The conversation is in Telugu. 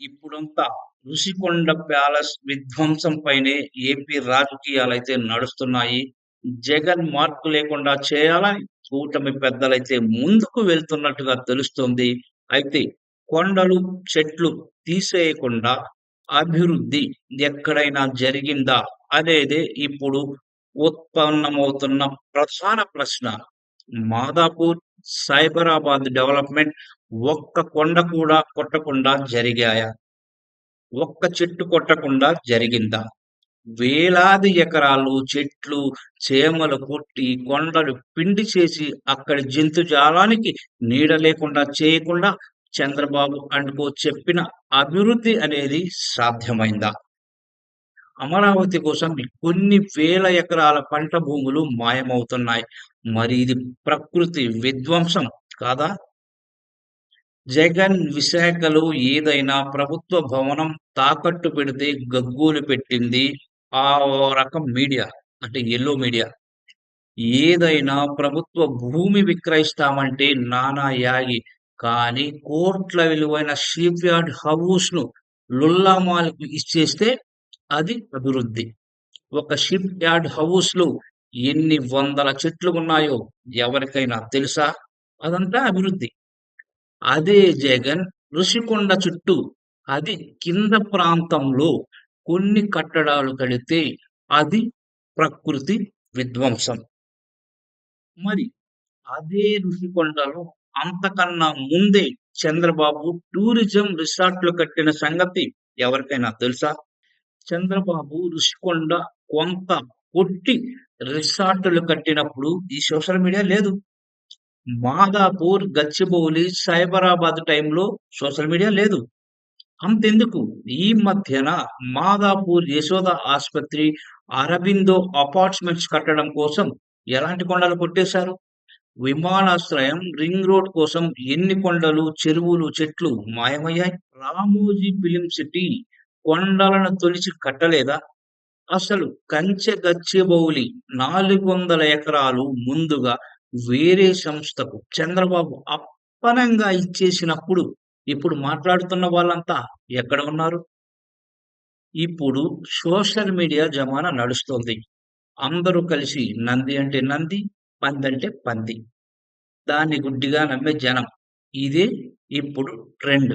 ఇప్పుడంతా ఋషికొండ ప్యాలెస్ విధ్వంసంపైనే ఏపీ రాజకీయాలైతే నడుస్తున్నాయి. జగన్ మార్పు లేకుండా చేయాలని కూటమి పెద్దలైతే ముందుకు వెళ్తున్నట్టుగా తెలుస్తోంది. అయితే కొండలు, చెట్లు తీసేయకుండా అభివృద్ధి ఎక్కడైనా జరిగిందా అనేది ఇప్పుడు ఉత్పన్నమవుతున్న ప్రధాన ప్రశ్న. మాదాపూర్, సైబరాబాద్ డెవలప్‌మెంట్ ఒక్క కొండ కూడా కొట్టకుండా జరిగాయా? ఒక్క చెట్టు కొట్టకుండా జరిగిందా? వేలాది ఎకరాలు చెట్లు, చేమలు కొట్టి, కొండలు పిండి చేసి అక్కడి జంతుజాలానికి నీడ లేకుండా చేయకుండా చంద్రబాబు అండ్ చెప్పిన అభివృద్ధి అనేది సాధ్యమైందా? అమరావతి కోసం కొన్ని వేల ఎకరాల పంట భూములు మాయమవుతున్నాయి. మరి ఇది ప్రకృతి విధ్వంసం కాదా? జగన్ విశాఖలో ఏదైనా ప్రభుత్వ భవనం తాకట్టు పెడితే గగ్గోలు పెట్టింది ఆ రకం మీడియా. అంటే ఎల్లో మీడియా. ఏదైనా ప్రభుత్వ భూమి విక్రయిస్తామంటే నానా యాగి. కానీ కోట్ల విలువైన షిప్ యార్డ్ హౌస్‌ను లుల్లామాలకు ఇచ్చేస్తే అది అభివృద్ధి. ఒక షిప్ యార్డ్ హౌస్లో ఎన్ని వందల చెట్లు ఉన్నాయో ఎవరికైనా తెలుసా? అదంతా అభివృద్ధి. అదే జగన్ ఋషికొండ చుట్టూ అది కింద ప్రాంతంలో కొన్ని కట్టడాలు కడితే అది ప్రకృతి విధ్వంసం. మరి అదే ఋషికొండలో అంతకన్నా ముందే చంద్రబాబు టూరిజం రిసార్ట్‌లు కట్టిన సంగతి ఎవరికైనా తెలుసా? చంద్రబాబు ఋషికొండ కొంత కొట్టి రిసార్టులు కట్టినప్పుడు ఈ సోషల్ మీడియా లేదు. మాదాపూర్, గచ్చిబౌలి, సైబరాబాద్ టైంలో సోషల్ మీడియా లేదు. అంతెందుకు ఈ మధ్యన మాదాపూర్ యశోద ఆసుపత్రి అరబిందో అపార్ట్మెంట్స్ కట్టడం కోసం ఎలాంటి కొండలు కొట్టేశారు? విమానాశ్రయం, రింగ్ రోడ్ కోసం ఎన్ని కొండలు, చెరువులు, చెట్లు మాయమయ్యాయి? రామోజీ ఫిలిం సిటీ కొండలను తొలిచి కట్టలేదా? అసలు కంచె గచ్చిబౌలి 400 ఎకరాలు ముందుగా వేరే సంస్థకు చంద్రబాబు అప్పనంగా ఇచ్చేసినప్పుడు ఇప్పుడు మాట్లాడుతున్న వాళ్ళంతా ఎక్కడ ఉన్నారు? ఇప్పుడు సోషల్ మీడియా జమానా నడుస్తుంది అందరూ కలిసి నంది అంటే నంది, పంది అంటే పంది. దాన్ని గుడ్డిగా నమ్మే జనం. ఇదే ఇప్పుడు ట్రెండ్.